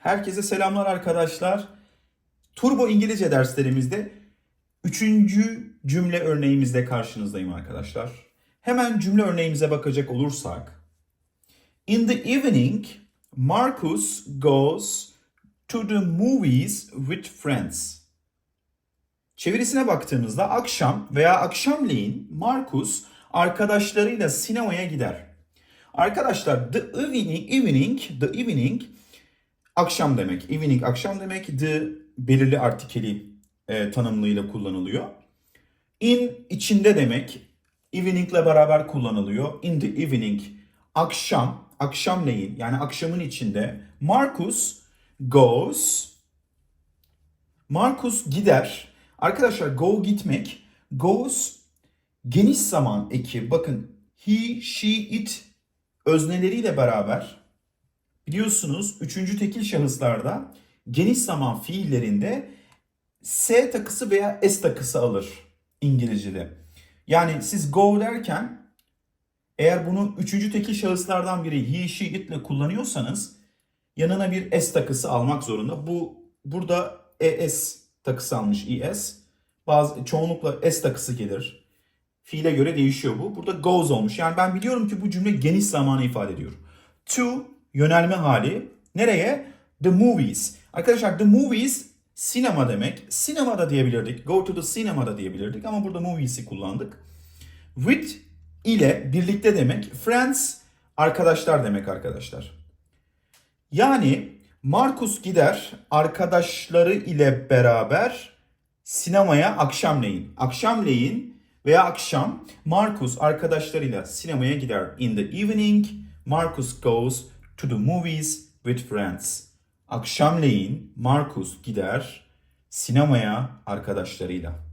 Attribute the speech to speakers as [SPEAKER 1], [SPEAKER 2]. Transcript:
[SPEAKER 1] Herkese selamlar arkadaşlar. Turbo İngilizce derslerimizde üçüncü cümle örneğimizde karşınızdayım arkadaşlar. Hemen cümle örneğimize bakacak olursak. In the evening, Marcus goes to the movies with friends. Çevirisine baktığımızda akşam veya akşamleyin Marcus arkadaşlarıyla sinemaya gider. Arkadaşlar the evening, evening, the evening akşam demek. Evening akşam demek. The belirli artikeli e, tanımlığıyla kullanılıyor. In içinde demek. Evening'le beraber kullanılıyor. In the evening akşam, akşamleyin yani akşamın içinde Marcus goes Marcus gider. Arkadaşlar go gitmek. Goes geniş zaman eki. Bakın he, she, it özneleriyle beraber biliyorsunuz üçüncü tekil şahıslarda geniş zaman fiillerinde S takısı veya S takısı alır İngilizce'de. Yani siz go derken eğer bunu üçüncü tekil şahıslardan biri he, she, it ile kullanıyorsanız yanına bir S takısı almak zorunda. Bu burada ES takısı almış ES. Bazı çoğunlukla S takısı gelir. Fiile göre değişiyor bu. Burada goes olmuş. Yani ben biliyorum ki bu cümle geniş zamanı ifade ediyor. To yönelme hali. Nereye? The movies. Arkadaşlar the movies sinema demek. Sinema da diyebilirdik. Go to the cinema da diyebilirdik ama burada movies'i kullandık. With ile birlikte demek. Friends arkadaşlar demek arkadaşlar. Yani Markus gider arkadaşları ile beraber sinemaya akşamleyin. Akşamleyin veya akşam Markus arkadaşlarıyla sinemaya gider. In the evening, Marcus goes to the movies with friends. Akşamleyin Markus gider sinemaya arkadaşlarıyla.